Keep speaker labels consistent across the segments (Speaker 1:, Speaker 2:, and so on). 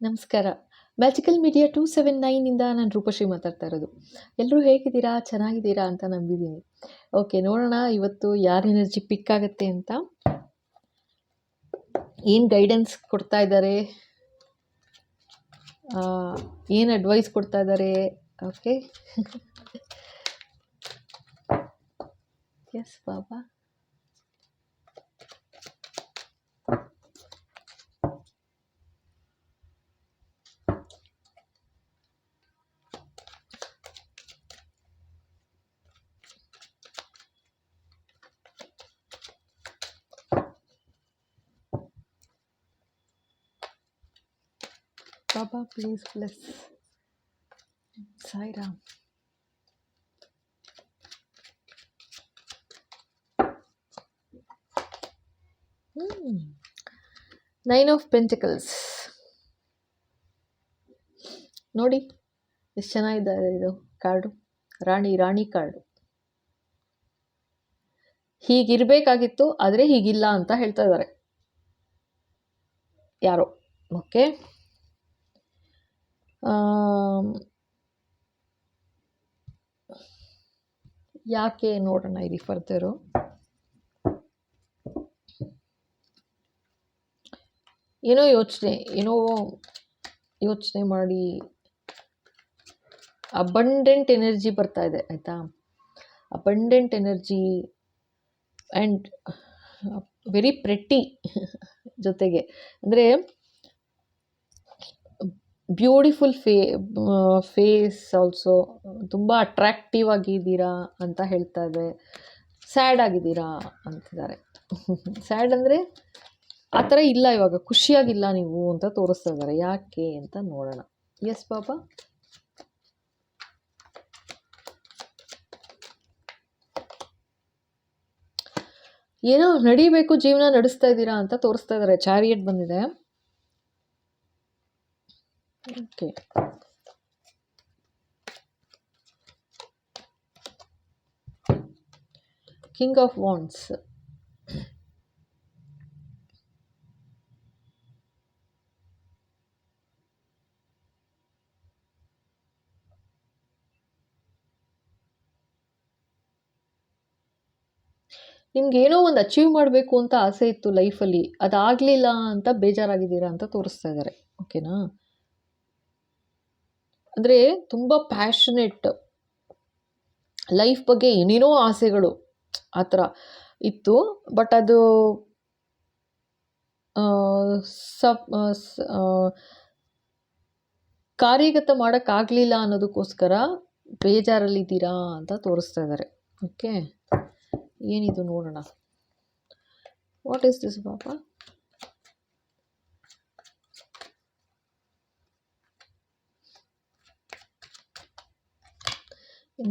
Speaker 1: ನಮಸ್ಕಾರ. Magical media two seven ನೈನಿಂದ ನಾನು ರೂಪಶ್ರೀ ಮಾತಾಡ್ತಾ ಇರೋದು. ಎಲ್ಲರೂ ಹೇಗಿದ್ದೀರಾ? ಚೆನ್ನಾಗಿದ್ದೀರಾ ಅಂತ ನಂಬಿದ್ದೀನಿ. ಓಕೆ ನೋಡೋಣ ಇವತ್ತು ಯಾರ ಎನರ್ಜಿ ಪಿಕ್ ಆಗುತ್ತೆ ಅಂತ. ಏನು ಗೈಡೆನ್ಸ್ ಕೊಡ್ತಾ ಇದ್ದಾರೆ ಏನು ಅಡ್ವೈಸ್ ಕೊಡ್ತಾ ಇದ್ದಾರೆ okay yes Baba Baba please plus Sairam nine of pentacles ನೋಡಿ, ಎಷ್ಟು ಚೆನ್ನಾಗಿದ್ದಾರೆ ಇದು ಕಾರ್ಡು ರಾಣಿ ರಾಣಿ ಕಾರ್ಡು ಹೀಗಿರಬೇಕಾಗಿತ್ತು, ಆದರೆ ಹೀಗಿಲ್ಲ ಅಂತ ಹೇಳ್ತಾ ಇದ್ದಾರೆ. ಯಾರೋ ಓಕೆ ಯಾಕೆ ನೋಡೋಣ ಇಲ್ಲಿ ಫರ್ದರು ಏನೋ ಯೋಚನೆ ಏನೋ ಯೋಚನೆ ಮಾಡಿ. ಅಬಂಡೆಂಟ್ ಎನರ್ಜಿ ಬರ್ತಾ ಇದೆ, ಆಯಿತಾ? Abundant energy and very pretty ಜೊತೆಗೆ. ಅಂದರೆ ಬ್ಯೂಟಿಫುಲ್ ಫೇ ಫೇಸ್ ಆಲ್ಸೋ ತುಂಬ ಅಟ್ರ್ಯಾಕ್ಟಿವ್ ಆಗಿದ್ದೀರಾ ಅಂತ ಹೇಳ್ತಾ ಇದೆ ಸ್ಯಾಡ್ ಆಗಿದ್ದೀರಾ ಅಂತಿದ್ದಾರೆ. ಸ್ಯಾಡ್ ಅಂದರೆ ಆ ಥರ ಇಲ್ಲ ಇವಾಗ. ಖುಷಿಯಾಗಿಲ್ಲ ನೀವು ಅಂತ ತೋರಿಸ್ತಾ ಇದ್ದಾರೆ. ಯಾಕೆ ಅಂತ ನೋಡೋಣ. ಎಸ್ ಪಾಪ ಏನೋ ನಡಿಬೇಕು, ಜೀವನ ನಡೆಸ್ತಾ ಇದ್ದೀರಾ ಅಂತ ತೋರಿಸ್ತಾ ಇದ್ದಾರೆ. ಚಾರಿಯಟ್ ಬಂದಿದೆ. ಓಕೆ ಕಿಂಗ್ ಆಫ್ ವಾಂಡ್ಸ್ ನಿಮ್ಗೆ ಏನೋ ಒಂದು ಅಚೀವ್ ಮಾಡಬೇಕು ಅಂತ ಆಸೆ ಇತ್ತು ಲೈಫಲ್ಲಿ ಅದಾಗಲಿಲ್ಲ ಅಂತ ಬೇಜಾರಾಗಿದ್ದೀರಾ ಅಂತ ತೋರಿಸ್ತಾ ಇದ್ದಾರೆ ಓಕೆನಾ ಅಂದರೆ ತುಂಬ ಪ್ಯಾಷನೆಟ್ ಲೈಫ್ ಬಗ್ಗೆ ಏನೇನೋ ಆಸೆಗಳು ಆ ಥರ ಇತ್ತು. ಬಟ್ ಅದು ಸಪ್ ಕಾರ್ಯಗತ ಮಾಡೋಕ್ಕಾಗಲಿಲ್ಲ ಅನ್ನೋದಕ್ಕೋಸ್ಕರ ಬೇಜಾರಲ್ಲಿದ್ದೀರಾ ಅಂತ ತೋರಿಸ್ತಾ ಇದ್ದಾರೆ. ಓಕೆ ಏನಿದು ನೋಡೋಣ. ವಾಟ್ ಈಸ್ ದಿಸ್ ಬಾಬಾ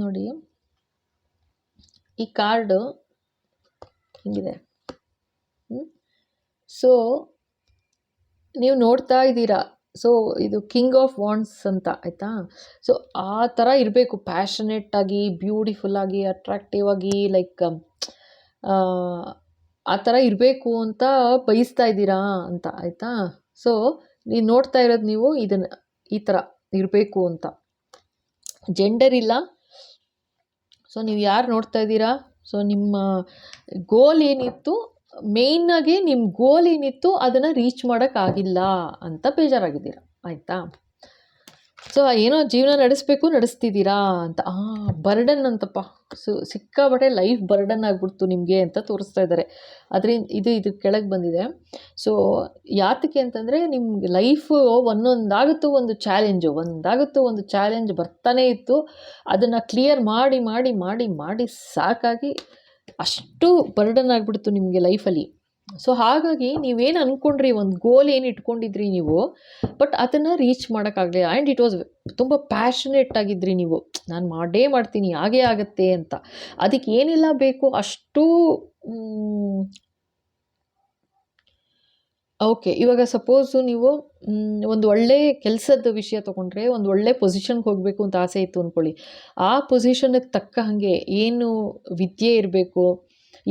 Speaker 1: ನೋಡಿ. ಈ ಕಾರ್ಡು ಹಿಂಗಿದೆ. ಸೊ ನೀವು ನೋಡ್ತಾ ಇದ್ದೀರಾ. ಸೊ ಇದು ಕಿಂಗ್ ಆಫ್ ವಾಂಡ್ಸ್ ಅಂತ, ಆಯಿತಾ? ಸೊ ಆ ಥರ ಇರಬೇಕು. ಪ್ಯಾಷನೆಟ್ ಆಗಿ, ಬ್ಯೂಟಿಫುಲ್ ಆಗಿ, ಅಟ್ರಾಕ್ಟಿವ್ ಆಗಿ, ಲೈಕ್, ಆ ಥರ ಇರಬೇಕು ಅಂತ ಬಯಸ್ತಾ ಇದ್ದೀರಾ ಅಂತ, ಆಯಿತಾ? ಸೊ ನೀವು ನೋಡ್ತಾ ಇರೋದು ನೀವು ಇದನ್ನು, ಈ ಥರ ಇರಬೇಕು ಅಂತ. ಜೆಂಡರ್ ಇಲ್ಲ. ಸೊ ನೀವು ಯಾರು ನೋಡ್ತಾ ಇದ್ದೀರಾ? ಸೊ ನಿಮ್ಮ ಗೋಲ್ ಏನಿತ್ತು? ಮೇಯ್ನಾಗಿ ನಿಮ್ಮ ಗೋಲ್ ಏನಿತ್ತು, ಅದನ್ನು ರೀಚ್ ಮಾಡೋಕ್ಕಾಗಿಲ್ಲ ಅಂತ ಬೇಜಾರಾಗಿದ್ದೀರ? ಆಯಿತಾ? ಸೊ ಏನೋ ಜೀವನ ನಡೆಸಬೇಕು, ನಡೆಸ್ತಿದ್ದೀರಾ ಅಂತ. ಆ ಬರ್ಡನ್ ಅಂತಪ್ಪ. ಸೊ ಸಿಕ್ಕಾಬಟ್ಟೆ ಲೈಫ್ ಬರ್ಡನ್ ಆಗಿಬಿಡ್ತು ನಿಮಗೆ ಅಂತ ತೋರಿಸ್ತಾ ಇದ್ದಾರೆ. ಅದರಿಂದ ಇದು ಇದು ಕೆಳಗೆ ಬಂದಿದೆ. ಸೊ ಯಾತಕ್ಕೆ ಅಂತಂದರೆ, ನಿಮ್ಗೆ ಲೈಫು ಒಂದೊಂದಾಗುತ್ತೋ ಒಂದು ಚಾಲೆಂಜು ಒಂದಾಗುತ್ತೋ ಒಂದು ಚಾಲೆಂಜ್ ಬರ್ತಾನೇ ಇತ್ತು. ಅದನ್ನು ಕ್ಲಿಯರ್ ಮಾಡಿ ಮಾಡಿ ಮಾಡಿ ಮಾಡಿ ಸಾಕಾಗಿ ಅಷ್ಟು ಬರ್ಡನ್ ಆಗಿಬಿಡ್ತು ನಿಮಗೆ ಲೈಫಲ್ಲಿ ಸೊ ಹಾಗಾಗಿ ನೀವೇನು ಅಂದ್ಕೊಂಡ್ರಿ ಒಂದು ಗೋಲ್ ಏನು ಇಟ್ಕೊಂಡಿದ್ರಿ ನೀವು ಬಟ್ ಅದನ್ನು ರೀಚ್ ಮಾಡೋಕ್ಕಾಗಲಿಲ್ಲ. ಆ್ಯಂಡ್ ಇಟ್ ವಾಸ್ ತುಂಬ ಪ್ಯಾಷನೇಟ್ ಆಗಿದ್ರಿ ನೀವು. ನಾನು ಮಾಡೇ ಮಾಡ್ತೀನಿ ಹಾಗೇ ಆಗುತ್ತೆ ಅಂತ. ಅದಕ್ಕೆ ಏನೆಲ್ಲ ಬೇಕು ಅಷ್ಟು ಓಕೆ ಇವಾಗ ಸಪೋಸು ನೀವು ಒಂದು ಒಳ್ಳೆ ಕೆಲಸದ ವಿಷಯ ತೊಗೊಂಡ್ರೆ, ಒಂದು ಒಳ್ಳೆ ಪೊಸಿಷನ್ಗೆ ಹೋಗಬೇಕು ಅಂತ ಆಸೆ ಇತ್ತು ಅಂದ್ಕೊಳ್ಳಿ ಆ ಪೊಸಿಷನ್ಗೆ ತಕ್ಕ ಹಾಗೆ ಏನು ವಿದ್ಯೆ ಇರಬೇಕು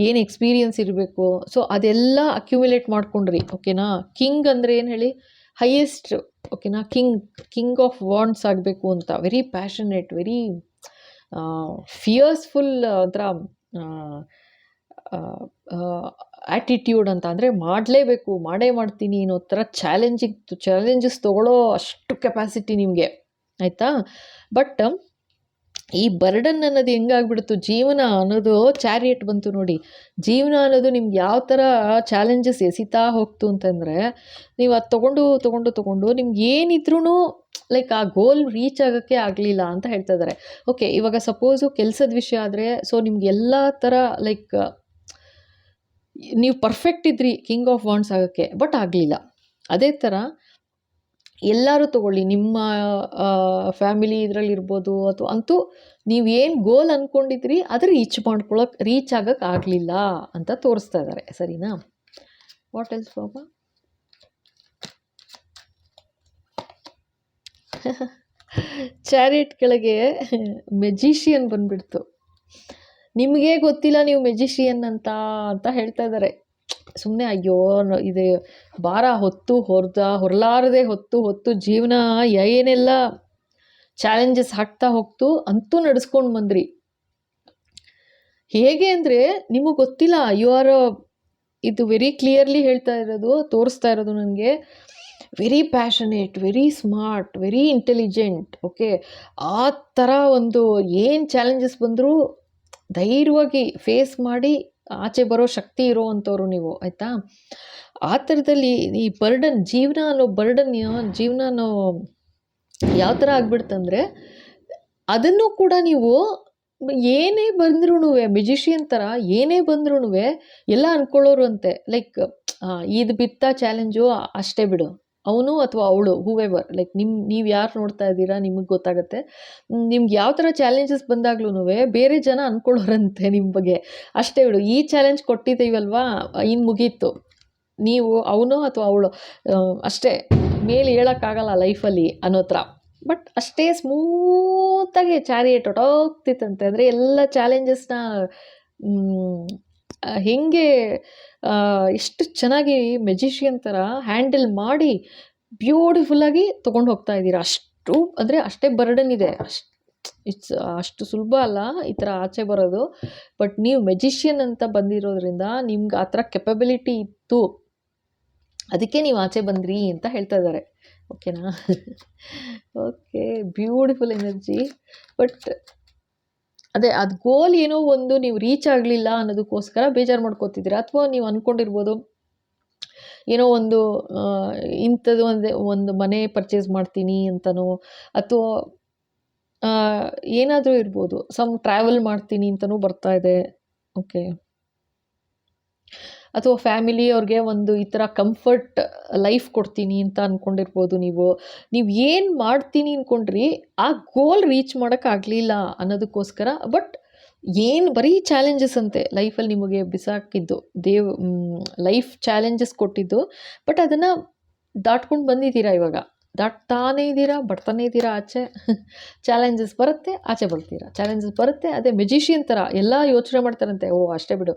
Speaker 1: ಏನು ಎಕ್ಸ್ಪೀರಿಯನ್ಸ್ ಇರಬೇಕು? ಸೊ ಅದೆಲ್ಲ ಅಕ್ಯುಮುಲೇಟ್ ಮಾಡ್ಕೊಂಡ್ರಿ ಓಕೆನಾ ಕಿಂಗ್ ಅಂದರೆ ಏನು ಹೇಳಿ? ಹೈಯೆಸ್ಟ್ ಓಕೆನಾ ಕಿಂಗ್ ಕಿಂಗ್ ಆಫ್ ವಾಂಡ್ಸ್ ಆಗಬೇಕು ಅಂತ. ವೆರಿ ಪ್ಯಾಷನೇಟ್ ವೆರಿ ಫಿಯರ್ಸ್ಫುಲ್ ಅದರ ಆ್ಯಟಿಟ್ಯೂಡ್ ಅಂತ. ಅಂದರೆ ಮಾಡಲೇಬೇಕು, ಮಾಡೇ ಮಾಡ್ತೀನಿ ಅನ್ನೋ ಥರ ಚಾಲೆಂಜಿಂಗ್ ಚಾಲೆಂಜಸ್ ತೊಗೊಳ್ಳೋ ಅಷ್ಟು ಕೆಪಾಸಿಟಿ ನಿಮಗೆ. ಆಯಿತಾ? ಬಟ್ ಈ ಬರ್ಡನ್ ಅನ್ನೋದು ಹೆಂಗಾಗ್ಬಿಡ್ತು? ಜೀವನ ಅನ್ನೋದು ಚಾರಿಯಟ್ ಬಂತು ನೋಡಿ. ಜೀವನ ಅನ್ನೋದು ನಿಮ್ಗೆ ಯಾವ ಥರ ಚಾಲೆಂಜಸ್ ಎಸಿತಾ ಹೋಗ್ತು ಅಂತಂದರೆ, ನೀವು ಅದು ತೊಗೊಂಡು ತೊಗೊಂಡು ತೊಗೊಂಡು ನಿಮ್ಗೆ ಏನಿದ್ರೂ ಲೈಕ್ ಆ ಗೋಲ್ ರೀಚ್ ಆಗೋಕ್ಕೆ ಆಗಲಿಲ್ಲ ಅಂತ ಹೇಳ್ತಾ ಇದ್ದಾರೆ. ಓಕೆ ಇವಾಗ ಸಪೋಸು ಕೆಲಸದ ವಿಷಯ ಆದರೆ ಸೊ ನಿಮ್ಗೆ ಎಲ್ಲ ಥರ ಲೈಕ್ ನೀವು ಪರ್ಫೆಕ್ಟ್ ಇದ್ರಿ ಕಿಂಗ್ ಆಫ್ ವಾಂಡ್ಸ್ ಆಗೋಕ್ಕೆ ಬಟ್ ಆಗಲಿಲ್ಲ. ಅದೇ ಥರ ಎಲ್ಲರೂ ತಗೊಳ್ಳಿ. ನಿಮ್ಮ ಫ್ಯಾಮಿಲಿ ಇದರಲ್ಲಿ ಇರ್ಬೋದು ಅಥವಾ ಅಂತೂ ಏನು ಗೋಲ್ ಅಂದ್ಕೊಂಡಿದ್ರಿ ಅದು ರೀಚ್ ಮಾಡ್ಕೊಳಕ್ಕೆ ರೀಚ್ ಆಗೋಕ್ಕೆ ಆಗಲಿಲ್ಲ ಅಂತ ತೋರಿಸ್ತಾ ಇದ್ದಾರೆ ಸರಿನಾ? ವಾಟ್ ಎಲ್ಸ್ ಬಾಬಾ? ಚಾರಿಟ್ ಕೆಳಗೆ ಮೆಜಿಷಿಯನ್ ಬಂದ್ಬಿಡ್ತು. ನಿಮಗೇ ಗೊತ್ತಿಲ್ಲ ನೀವು ಮೆಜಿಷಿಯನ್ ಅಂತ ಅಂತ ಹೇಳ್ತಾ ಇದ್ದಾರೆ ಸುಮ್ಮನೆ ಅಯ್ಯೋ ಇದು ಭಾರ ಹೊತ್ತು ಹೊರದ ಹೊರಲಾರದೆ ಹೊತ್ತು ಹೊತ್ತು ಜೀವನ ಏನೆಲ್ಲ. ಚಾಲೆಂಜಸ್ ಹಾಕ್ತಾ ಹೋಗ್ತು, ಅಂತೂ ನಡೆಸ್ಕೊಂಡು ಬಂದ್ರಿ. ಹೇಗೆ ಅಂದರೆ ನಿಮಗೆ ಗೊತ್ತಿಲ್ಲ ಯು ಆರ್ ಇದು ವೆರಿ ಕ್ಲಿಯರ್ಲಿ ಹೇಳ್ತಾ ಇರೋದು, ತೋರಿಸ್ತಾ ಇರೋದು ನನಗೆ. Very passionate very smart very intelligent okay ಆ ಥರ ಒಂದು ಏನು ಚಾಲೆಂಜಸ್ ಬಂದರೂ ಧೈರ್ಯವಾಗಿ ಫೇಸ್ ಮಾಡಿ ಆಚೆ ಬರೋ ಶಕ್ತಿ ಇರೋವಂಥವ್ರು ನೀವು, ಆಯಿತಾ? ಆ ಥರದಲ್ಲಿ ಈ ಬರ್ಡನ್, ಜೀವನ ಅನ್ನೋ ಬರ್ಡನ್ ಜೀವನ ಅನ್ನೋ ಯಾವ ಥರ ಆಗ್ಬಿಡ್ತಂದ್ರೆ, ಅದನ್ನು ಕೂಡ ನೀವು ಏನೇ ಬಂದ್ರೂ ಮ್ಯೂಜಿಷಿಯನ್ ಥರ ಏನೇ ಬಂದ್ರೂ ಎಲ್ಲ ಅಂದ್ಕೊಳ್ಳೋರು ಅಂತೆ. ಲೈಕ್ ಇದು ಬಿತ್ತ ಚಾಲೆಂಜು ಅಷ್ಟೇ ಬಿಡು. ಅವನು ಅಥವಾ ಅವಳು ಹೂವೆವರ್ ಲೈಕ್ ನಿಮ್ಮ ನೀವು ಯಾರು ನೋಡ್ತಾ ಇದ್ದೀರಾ ನಿಮಗೆ ಗೊತ್ತಾಗುತ್ತೆ. ನಿಮ್ಗೆ ಯಾವ ಥರ ಚಾಲೆಂಜಸ್ ಬಂದಾಗ್ಲೂ ಬೇರೆ ಜನ ಅಂದ್ಕೊಳ್ಳೋರಂತೆ ನಿಮ್ಮ ಬಗ್ಗೆ. ಅಷ್ಟೇ ಬಿಡು, ಈ ಚಾಲೆಂಜ್ ಕೊಟ್ಟಿದ್ದೀವಲ್ವಾ ಇನ್ನು ಮುಗೀತು. ನೀವು ಅವನು ಅಥವಾ ಅವಳು ಅಷ್ಟೇ, ಮೇಲೆ ಹೇಳೋಕ್ಕಾಗಲ್ಲ ಲೈಫಲ್ಲಿ ಅನ್ನೋ ಥರ ಬಟ್ ಅಷ್ಟೇ ಸ್ಮೂತಾಗಿ ಚಾರಿಯೇಟ್ ಹೊಟ್ಟೋಗ್ತಿತ್ತಂತೆ ಅಂದರೆ ಎಲ್ಲ ಚಾಲೆಂಜಸ್ನ ಹೇಗೆ ಎಷ್ಟು ಚೆನ್ನಾಗಿ ಮೆಜಿಷಿಯನ್ ಥರ ಹ್ಯಾಂಡಲ್ ಮಾಡಿ ಬ್ಯೂಟಿಫುಲ್ಲಾಗಿ ತೊಗೊಂಡು ಹೋಗ್ತಾ ಇದ್ದೀರಾ? ಅಷ್ಟು, ಅಂದರೆ ಅಷ್ಟೇ ಬರ್ಡನ್ ಇದೆ. ಅಷ್ಟು ಇಟ್ಸ್ ಅಷ್ಟು ಸುಲಭ ಅಲ್ಲ ಈ ಥರ ಆಚೆ ಬರೋದು. ಬಟ್ ನೀವು ಮೆಜಿಷಿಯನ್ ಅಂತ ಬಂದಿರೋದ್ರಿಂದ ನಿಮ್ಗೆ ಆ ಥರ ಕೆಪಬಿಲಿಟಿ ಇತ್ತು. ಅದಕ್ಕೆ ನೀವು ಆಚೆ ಬಂದ್ರಿ ಅಂತ ಹೇಳ್ತಾ ಇದ್ದಾರೆ. ಓಕೆನಾ ಓಕೆ ಬ್ಯೂಟಿಫುಲ್ ಎನರ್ಜಿ ಬಟ್ ಅದೇ ಅದು ಗೋಲ್ ಏನೋ ಒಂದು ನೀವು ರೀಚ್ ಆಗಲಿಲ್ಲ ಅನ್ನೋದಕ್ಕೋಸ್ಕರ ಬೇಜಾರು ಮಾಡ್ಕೋತಿದ್ದೀರ? ಅಥವಾ ನೀವು ಅಂದ್ಕೊಂಡಿರ್ಬೋದು ಏನೋ ಒಂದು ಇಂಥದ್ದು ಒಂದು ಒಂದು ಮನೆ ಪರ್ಚೇಸ್ ಮಾಡ್ತೀನಿ ಅಂತನೋ? ಅಥವಾ ಏನಾದರೂ ಇರ್ಬೋದು ಸಮ್ ಟ್ರಾವೆಲ್ ಮಾಡ್ತೀನಿ ಅಂತಲೂ ಬರ್ತಾ ಇದೆ? ಓಕೆ ಅಥವಾ ಫ್ಯಾಮಿಲಿ ಅವ್ರಿಗೆ ಒಂದು ಈ ಥರ ಕಂಫರ್ಟ್ ಲೈಫ್ ಕೊಡ್ತೀನಿ ಅಂತ ಅಂದ್ಕೊಂಡಿರ್ಬೋದು ನೀವು. ನೀವು ಏನು ಮಾಡ್ತೀನಿ ಅಂದ್ಕೊಂಡ್ರಿ ಆ ಗೋಲ್ ರೀಚ್ ಮಾಡೋಕ್ಕಾಗಲಿಲ್ಲ ಅನ್ನೋದಕ್ಕೋಸ್ಕರ ಬಟ್ ಏನು ಬರೀ ಚಾಲೆಂಜಸ್ ಅಂತೆ ಲೈಫಲ್ಲಿ ನಿಮಗೆ ಬಿಸಾಕಿದ್ದು, ದೇವ್ ಲೈಫ್ ಚಾಲೆಂಜಸ್ ಕೊಟ್ಟಿದ್ದು ಬಟ್ ಅದನ್ನು ದಾಟ್ಕೊಂಡು ಬಂದಿದ್ದೀರಾ ಇವಾಗ? ದಾಟ್ತಾನೇ ಇದ್ದೀರಾ, ಬಡ್ತಾನೇ ಇದ್ದೀರಾ, ಆಚೆ? ಚಾಲೆಂಜಸ್ ಬರುತ್ತೆ, ಆಚೆ ಬರ್ತೀರಾ ಚಾಲೆಂಜಸ್ ಬರುತ್ತೆ, ಅದೇ ಮೆಜಿಷಿಯನ್ ಥರ ಎಲ್ಲ ಯೋಚನೆ ಮಾಡ್ತಾರಂತೆ. ಓ, ಅಷ್ಟೇ ಬಿಡು.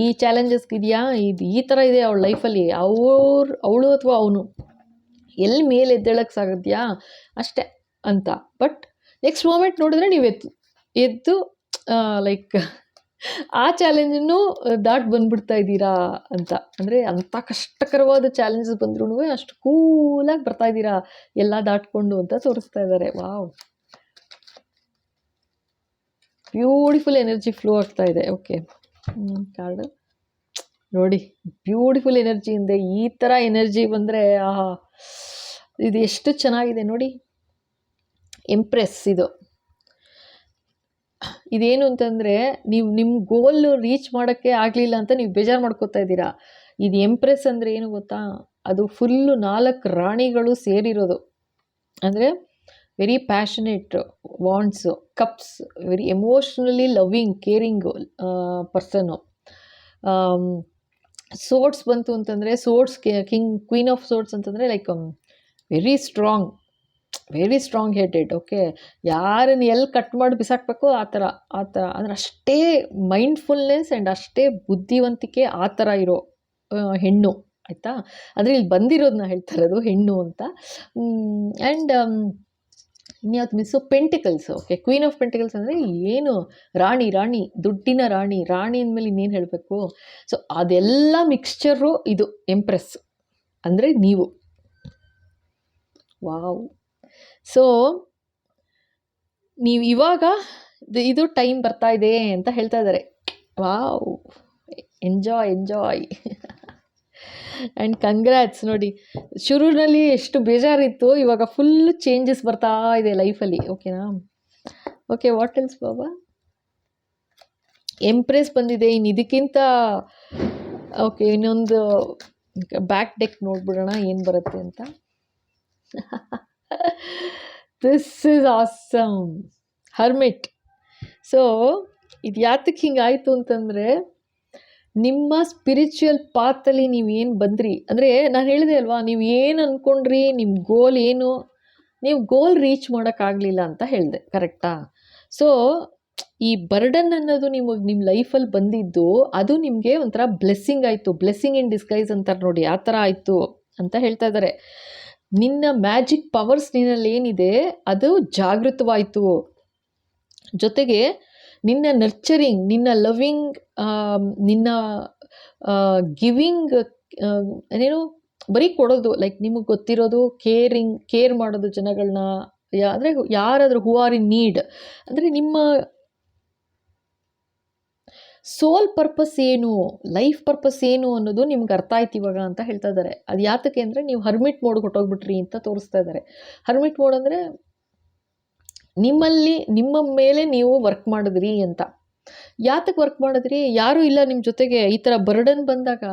Speaker 1: ಈ ಚಾಲೆಂಜಸ್ ಇದೆಯಾ? ಇದು ಈ ಥರ ಇದೆ ಅವಳ ಲೈಫಲ್ಲಿ ಅವ್ರು, ಅವಳು ಅಥವಾ ಅವನು? ಎಲ್ಲಿ ಮೇಲೆ ಎದ್ದೇಳಕ್ಕೆ ಸಾಗದ್ಯಾ ಅಷ್ಟೇ ಅಂತ. ಬಟ್ ನೆಕ್ಸ್ಟ್ ಮೂಮೆಂಟ್ ನೋಡಿದ್ರೆ ನೀವು ಎದ್ದು ಎದ್ದು ಲೈಕ್ ಆ ಚಾಲೆಂಜನ್ನು ದಾಟ್ ಬಂದ್ಬಿಡ್ತಾ ಇದ್ದೀರಾ ಅಂತ. ಅಂದರೆ ಅಂಥ ಕಷ್ಟಕರವಾದ ಚಾಲೆಂಜಸ್ ಬಂದ್ರೂ ಅಷ್ಟು ಕೂಲಾಗಿ ಬರ್ತಾ ಇದ್ದೀರಾ, ಎಲ್ಲ ದಾಟ್ಕೊಂಡು ಅಂತ ತೋರಿಸ್ತಾ ಇದ್ದಾರೆ. ವಾವ್. ಬ್ಯೂಟಿಫುಲ್ ಎನರ್ಜಿ ಫ್ಲೋ ಆಗ್ತಾ ಇದೆ. ಓಕೆ. ಕಾರ್ಡ್. ನೋಡಿ, ಬ್ಯೂಟಿಫುಲ್ ಎನರ್ಜಿ ಇದೆ ಈ ಥರ ಎನರ್ಜಿ ಬಂದರೆ, ಆಹಾ, ಇದು ಎಷ್ಟು ಚೆನ್ನಾಗಿದೆ ನೋಡಿ. ಎಂಪ್ರೆಸ್ ಇದು. ಇದೇನು ಅಂತಂದರೆ ನೀವು ನಿಮ್ಮ ಗೋಲ್ ರೀಚ್ ಮಾಡೋಕ್ಕೆ ಆಗಲಿಲ್ಲ ಅಂತ ನೀವು ಬೇಜಾರು ಮಾಡ್ಕೋತಾ ಇದ್ದೀರಾ? ಇದು ಎಂಪ್ರೆಸ್ ಅಂದರೆ ಏನು ಗೊತ್ತಾ? ಅದು ಫುಲ್ಲು ನಾಲ್ಕು ರಾಣಿಗಳು ಸೇರಿರೋದು. ಅಂದರೆ very passionate wands cups very emotionally loving caring person swords ಬಂತು ಅಂತಂದರೆ swords king queen of swords ಅಂತಂದರೆ like very strong very strong headed okay ಯಾರನ್ನು ಎಲ್ಲಿ ಕಟ್ ಮಾಡಿ ಬಿಸಾಕ್ಬೇಕು, ಆ ಥರ ಆ ಥರ. ಅಂದರೆ ಅಷ್ಟೇ ಮೈಂಡ್ಫುಲ್ನೆಸ್ ಆ್ಯಂಡ್ ಅಷ್ಟೇ ಬುದ್ಧಿವಂತಿಕೆ ಆ ಥರ ಇರೋ ಹೆಣ್ಣು, ಆಯಿತಾ? ಅಂದರೆ ಇಲ್ಲಿ ಬಂದಿರೋದನ್ನ ಹೇಳ್ತಾ ಇರೋದು ಹೆಣ್ಣು ಅಂತ. And ಇನ್ಯಾವ್ದು miss pentacles okay queen of pentacles ಅಂದರೆ ಏನು? ರಾಣಿ ರಾಣಿ, ದುಡ್ಡಿನ ರಾಣಿ ರಾಣಿ ಅಂದಮೇಲೆ ಇನ್ನೇನು ಹೇಳಬೇಕು? ಸೊ ಅದೆಲ್ಲ ಮಿಕ್ಸ್ಚರು ಇದು ಎಂಪ್ರೆಸ್ ಅಂದರೆ ನೀವು. ವಾವ್ ಸೊ ನೀವು ಇವಾಗ ಇದು- ಟೈಮ್ ಬರ್ತಾ ಇದೆ ಅಂತ ಹೇಳ್ತಾ ಇದ್ದಾರೆ. Wow, enjoy enjoy. And congrats ನೋಡಿ ಶುರುನಲ್ಲಿ ಎಷ್ಟು ಬೇಜಾರಿತ್ತು, ಇವಾಗ ಫುಲ್ ಚೇಂಜಸ್ ಬರ್ತಾ ಇದೆ ಲೈಫಲ್ಲಿ, ಓಕೆನಾ? Okay, what else Baba? Empress ಬಂದಿದೆ ಇನ್ನು ಇದಕ್ಕಿಂತ, ಓಕೆ, ಇನ್ನೊಂದು ಬ್ಯಾಕ್ ಡೆಕ್ ನೋಡ್ಬಿಡೋಣ, ಏನು ಬರುತ್ತೆ ಅಂತ. This is awesome hermit so ಇದು ಯಾತಕ್ಕೆ ಹಿಂಗಾಯಿತು ಅಂತಂದರೆ, ನಿಮ್ಮ ಸ್ಪಿರಿಚುವಲ್ ಪಾತಲ್ಲಿ ನೀವೇನು ಬಂದ್ರಿ? ಅಂದರೆ ನಾನು ಹೇಳಿದೆ ಅಲ್ವಾ, ನೀವು ಏನು ಅಂದ್ಕೊಂಡ್ರಿ ನಿಮ್ಮ ಗೋಲ್ ಏನು? ನೀವು ಗೋಲ್ ರೀಚ್ ಮಾಡೋಕ್ಕಾಗಲಿಲ್ಲ ಅಂತ ಹೇಳಿದೆ ಕರೆಕ್ಟಾ ಸೊ ಈ ಬರ್ಡನ್ ಅನ್ನೋದು ನಿಮಗೆ ನಿಮ್ಮ ಲೈಫಲ್ಲಿ ಬಂದಿದ್ದು, ಅದು ನಿಮಗೆ ಒಂಥರ ಬ್ಲೆಸ್ಸಿಂಗ್ ಆಯಿತು. ಬ್ಲೆಸ್ಸಿಂಗ್ ಇನ್ ಡಿಸ್ಗೈಸ್ ಅಂತಾರೆ ನೋಡಿ, ಆ ಥರ ಆಯಿತು ಅಂತ ಹೇಳ್ತಾ ಇದ್ದಾರೆ ನಿನ್ನ ಮ್ಯಾಜಿಕ್ ಪವರ್ಸ್ ನಿನ್ನಲ್ಲಿ ಏನಿದೆ, ಅದು ಜಾಗೃತವಾಯಿತು. ಜೊತೆಗೆ ನಿನ್ನ ನರ್ಚರಿಂಗ್, ನಿನ್ನ ಲವಿಂಗ್ ನಿನ್ನ ಗಿವಿಂಗ್ ಏನೇನು ಬರೀ ಕೊಡೋದು, ಲೈಕ್ ನಿಮಗೆ ಗೊತ್ತಿರೋದು ಕೇರಿಂಗ್, ಕೇರ್ ಮಾಡೋದು ಜನಗಳನ್ನ ಅಂದರೆ ಯಾರಾದರೂ ಹೂ ಆರ್ ಇನ್ ನೀಡ್, ಅಂದರೆ ನಿಮ್ಮ ಸೋಲ್ ಪರ್ಪಸ್ ಏನು ಲೈಫ್ ಪರ್ಪಸ್ ಏನು ಅನ್ನೋದು ನಿಮ್ಗೆ ಅರ್ಥ ಆಯ್ತು ಇವಾಗ ಅಂತ ಹೇಳ್ತಾ ಇದ್ದಾರೆ. ಅದು ಯಾತಕ್ಕೆ ಅಂದರೆ ನೀವು ಹರ್ಮಿಟ್ ಮೋಡ್ ಹೊಟ್ಟೋಗ್ಬಿಟ್ರಿ ಅಂತ ತೋರಿಸ್ತಾ ಇದ್ದಾರೆ. ಹರ್ಮಿಟ್ ಮೋಡ್ ಅಂದರೆ ನಿಮ್ಮಲ್ಲಿ, ನಿಮ್ಮ ಮೇಲೆ ನೀವು ವರ್ಕ್ ಮಾಡಿದ್ರಿ ಅಂತ. ಯಾತಕ್ಕೆ ವರ್ಕ್ ಮಾಡಿದ್ರಿ? ಯಾರೂ ಇಲ್ಲ ನಿಮ್ಮ ಜೊತೆಗೆ. ಈ ಥರ ಬರ್ಡನ್ ಬಂದಾಗ